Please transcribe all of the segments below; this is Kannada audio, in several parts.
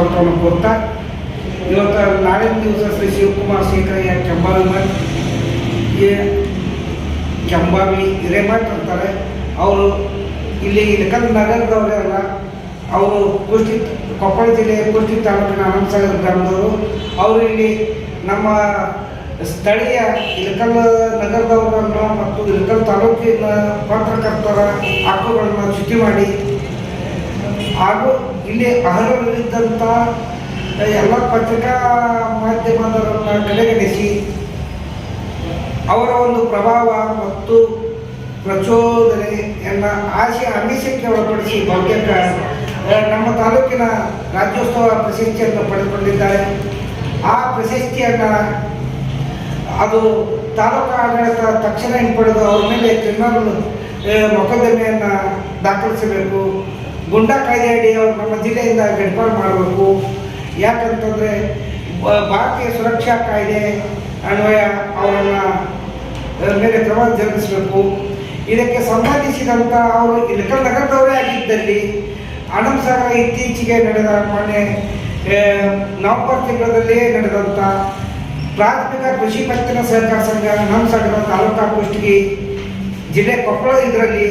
ಅಂತವನ್ನು ಕೊಡ್ತಾ ಇವತ್ತು ನಾಳಿನ ದಿವಸ ಶ್ರೀ ಶಿವಕುಮಾರ್ ಶೇಖರಯ್ಯ ಕೆಂಬಾವಿ ಮಠ್ ಕೆಂಬಾವಿ ಹಿರೇಮಠ್ ಅಂತಾರೆ. ಅವರು ಇಲ್ಲಿ ಇಳಕಲ್ ನಗರದವರೆಲ್ಲ ಅವರು ಕುಷ್ಟಿ ಕೊಪ್ಪಳ ಜಿಲ್ಲೆ ಕುಷ್ಟಿ ತಾಲೂಕಿನ ಅನಂತಸಾಗರ ಗ್ರಾಮದವರು. ಅವರು ಇಲ್ಲಿ ನಮ್ಮ ಸ್ಥಳೀಯ ಇಳಕಲ್ ನಗರದವರನ್ನು ಮತ್ತು ಇಳಕಲ್ ತಾಲೂಕಿನ ಪತ್ರಕರ್ತರ ಹಕ್ಕುಗಳನ್ನು ಚ್ಯುತಿ ಮಾಡಿ. ಹಾಗೂ ಇಲ್ಲಿ ಅರ್ಹರಲ್ಲಿದ್ದಂಥ ಎಲ್ಲ ಪತ್ರಿಕಾ ಮಾಧ್ಯಮದವರನ್ನು ಕಡೆಗಣಿಸಿ ಅವರ ಒಂದು ಪ್ರಭಾವ ಮತ್ತು ಪ್ರಚೋದನೆಯನ್ನು ಆಶೆ ಅಮಿಷಕ್ಕೆ ಒಳಪಡಿಸಿ ಆ, ನಮ್ಮ ತಾಲೂಕಿನ ರಾಜ್ಯೋತ್ಸವ ಪ್ರಶಸ್ತಿಯನ್ನು ಪಡೆದುಕೊಂಡಿದ್ದಾರೆ. ಆ ಪ್ರಶಸ್ತಿಯನ್ನು ಅದು ತಾಲೂಕು ಆಡಳಿತ ತಕ್ಷಣ ಹಿಂಪಡೆದು ಅವ್ರ ಮೇಲೆ ಕ್ರಿಮಿನಲ್ ಮೊಕದ್ದಮೆಯನ್ನು ದಾಖಲಿಸಬೇಕು. ಗುಂಡಾ ಕಾಯ್ದೆ ಅಡಿ ಅವರು ನಮ್ಮ ಜಿಲ್ಲೆಯಿಂದ ಗಡ್ಪಾಡು ಮಾಡಬೇಕು. ಯಾಕಂತಂದರೆ ಭಾರತೀಯ ಸುರಕ್ಷಾ ಕಾಯ್ದೆ ಅನ್ವಯ ಅವರನ್ನ ಮೇಲೆ ಕ್ರಮ ಜರುಗಿಸಬೇಕು. ಇದಕ್ಕೆ ಸಂಬಂಧಿಸಿದಂಥ ಅವರು ಇಳಕಲ್ ನಗರದವರೇ ಆಗಿದ್ದಲ್ಲಿ, ಆನಂದ್ ಸಾಗರ ಇತ್ತೀಚೆಗೆ ನಡೆದ ಮೊನ್ನೆ ನವಂಬರ್ ನವೆಂಬರ್ ತಿಂಗಳಲ್ಲಿ ನಡೆದಂಥ ಪ್ರಾಥಮಿಕ ಕೃಷಿ ಪತ್ತಿನ ಸಹಕಾರ ಸಂಘ ಆನಂದ್ ಸಾಗರ ತಾಲೂಕಾ ಕುಷ್ಟಗಿ ಜಿಲ್ಲೆ ಕೊಪ್ಪಳ ಇದರಲ್ಲಿ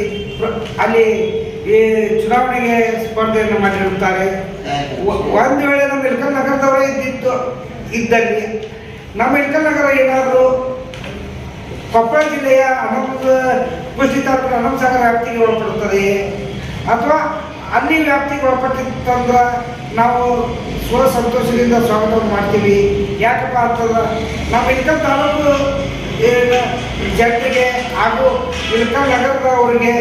ಅಲ್ಲಿ ಈ ಚುನಾವಣೆಗೆ ಸ್ಪರ್ಧೆಯನ್ನು ಮಾಡಿರುತ್ತಾರೆ. ಒಂದು ವೇಳೆ ನಮ್ಮ ಇಳಕಲ್ ನಗರದವರೇ ಇದ್ದಿತ್ತು ಇದ್ದಲ್ಲಿ ನಮ್ಮ ಇಳಕಲ್ ನಗರ ಏನಾದರೂ ಕೊಪ್ಪಳ ಜಿಲ್ಲೆಯ ಅನಂತ ಕುಷ್ಟಿ ತಾಲೂಕಿನ ಅನಂತ ಸಾಗರ ವ್ಯಾಪ್ತಿಗೆ ಒಳಪಡುತ್ತದೆಯೇ? ಅಥವಾ ಅಲ್ಲಿ ವ್ಯಾಪ್ತಿಗೆ ಒಳಪಟ್ಟಿತ್ತಂದ್ರೆ ನಾವು ಸ್ವ ಸಂತೋಷದಿಂದ ಸ್ವಾಗತವನ್ನು ಮಾಡ್ತೀವಿ. ಯಾಕಪ್ಪ ಅಂತಂದ್ರೆ ನಮ್ಮ ಇಳಕಲ್ ತಾಲೂಕು ಜನರಿಗೆ ಹಾಗೂ ಇಳಕಲ್ ನಗರದವರಿಗೆ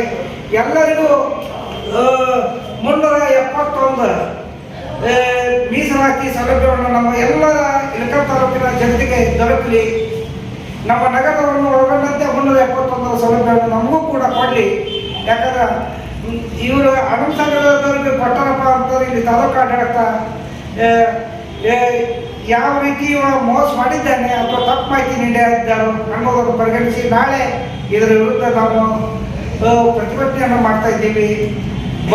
ಎಲ್ಲರಿಗೂ ಮುನ್ನೂರ ಎಪ್ಪತ್ತೊಂದು. ಮೀಸಲಾತಿ ಸೌಲಭ್ಯವನ್ನು ನಮ್ಮ ಎಲ್ಲ ಇಳಕಲ್ ತಾಲೂಕಿನ ಜನತೆಗೆ ದೊರಕಲಿ. ನಮ್ಮ ನಗರವನ್ನು ಒಳಗೊಂಡಂತೆ ಮುನ್ನೂರ ಎಪ್ಪತ್ತೊಂದರ ಸೌಲಭ್ಯವನ್ನು ನಮಗೂ ಕೂಡ ಕೊಡಲಿ. ಯಾಕಂದ್ರೆ, ಇವರು ಅನಂತನಗರದವರಿಗೆ ಕೊಟ್ಟರಪ್ಪ ಅಂತ ಇಲ್ಲಿ ತಾಲೂಕು ಆಡಳಿತ ಯಾವ ರೀತಿ ಮೋಸ ಮಾಡಿದ್ದಾನೆ ಅಥವಾ ತಪ್ಪು ಮಾಹಿತಿ ನೀಡಿದ್ದಾರೋ ಅನ್ನೋದನ್ನು ಪರಿಗಣಿಸಿ ನಾಳೆ ಇದರ ವಿರುದ್ಧ ನಾವು ಪ್ರತಿಭಟನೆಯನ್ನು ಮಾಡ್ತಾ ಇದ್ದೀವಿ. ಬ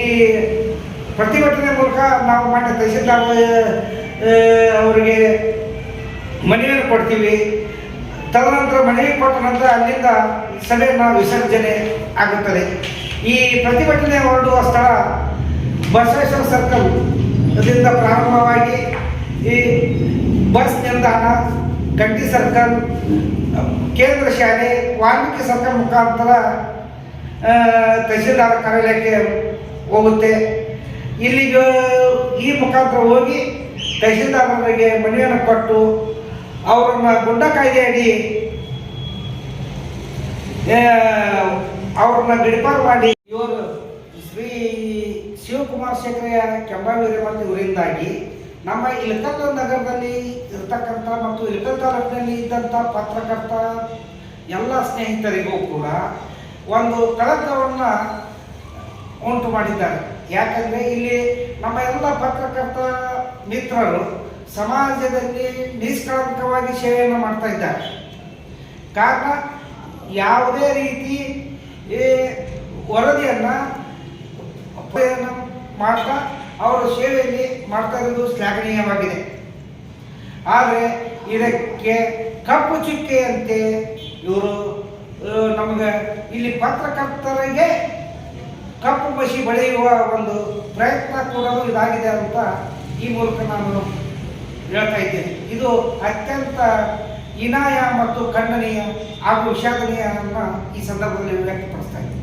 ಈ ಪ್ರತಿಭಟನೆ ಮೂಲಕ ನಾವು ಮಾನ್ಯ ತಹಸೀಲ್ದಾರ್ ಅವರಿಗೆ ಮನವಿಯನ್ನು ಕೊಡ್ತೀವಿ. ತದನಂತರ ಮನವಿ ಕೊಟ್ಟ ನಂತರ ಅಲ್ಲಿಂದ ಸಭೆಯನ್ನು ವಿಸರ್ಜನೆ ಆಗುತ್ತದೆ. ಈ ಪ್ರತಿಭಟನೆ ಹೊರಡುವ ಸ್ಥಳ ಬಸವೇಶ್ವರ ಸರ್ಕಲ್ ಅದರಿಂದ ಪ್ರಾರಂಭವಾಗಿ ಈ ಬಸ್ ನಿಲ್ದಾಣ, ಗಂಟಿ ಸರ್ಕಲ್, ಕೇಂದ್ರ ಶಾಲೆ, ವಾಲ್ಮೀಕಿ ಸರ್ಕಲ್ ಮುಖಾಂತರ ತಹಸೀಲ್ದಾರ್ ಕಾರ್ಯಾಲಯಕ್ಕೆ ಹೋಗುತ್ತೆ. ಇಲ್ಲಿಗೆ ಈ ಮುಖಾಂತರ ಹೋಗಿ ತಹಸೀಲ್ದಾರರಿಗೆ ಮನೆಯನ್ನು ಕೊಟ್ಟು ಅವರನ್ನು ಗುಂಡ ಕಾಯ್ದೆ ಅಡಿ ಆ, ಅವ್ರನ್ನ ಗಡಿಪಾರು ಮಾಡಿ. ಇವರು ಶ್ರೀ ಶಿವಕುಮಾರ್ ಕೆಂಬಾವೇರಿ ಮತ್ತು ಇವರಿಂದಾಗಿ ನಮ್ಮ ಇಳಕಲ್ ನಗರದಲ್ಲಿ ಇರ್ತಕ್ಕಂಥ ಮತ್ತು ಇಳಕಲ್ ತಾಲೂಕಿನಲ್ಲಿ ಇದ್ದಂಥ ಪತ್ರಕರ್ತ ಎಲ್ಲ ಸ್ನೇಹಿತರಿಗೂ ಕೂಡ ಒಂದು ಕಳಂಕವನ್ನು ಉಂಟು ಮಾಡಿದ್ದಾರೆ. ಯಾಕಂದರೆ ಇಲ್ಲಿ ನಮ್ಮ ಎಲ್ಲ ಪತ್ರಕರ್ತ ಮಿತ್ರರು ಸಮಾಜದಲ್ಲಿ ನಿಷ್ಕಳಂಕವಾಗಿ ಸೇವೆಯನ್ನು ಮಾಡ್ತಾ ಇದ್ದಾರೆ. ಕಾರಣ ಯಾವುದೇ ರೀತಿ ವರದಿಯನ್ನು ಮಾಡ್ತಾ ಅವರ ಸೇವೆಯಲ್ಲಿ ಮಾಡ್ತಾ ಇರೋದು ಶ್ಲಾಘನೀಯವಾಗಿದೆ. ಆದರೆ ಇದಕ್ಕೆ ಕಪ್ಪು ಚುಕ್ಕೆಯಂತೆ ಇವರು ನಮಗೆ ಇಲ್ಲಿ ಪತ್ರಕರ್ತರಿಗೆ ಕಪ್ಪು ಬಸಿ ಬೆಳೆಯುವ ಒಂದು ಪ್ರಯತ್ನ ಕೂಡ ಇದಾಗಿದೆ ಅಂತ ಈ ಮೂಲಕ ನಾನು ಹೇಳ್ತಾ ಇದ್ದೇನೆ. ಇದು ಅತ್ಯಂತ ಇನಾಯ ಮತ್ತು ಖಂಡನೀಯ ಹಾಗೂ ವಿಷಾದನೀಯ ಈ ಸಂದರ್ಭದಲ್ಲಿ ವ್ಯಕ್ತಪಡಿಸ್ತಾ ಇದ್ದೇನೆ.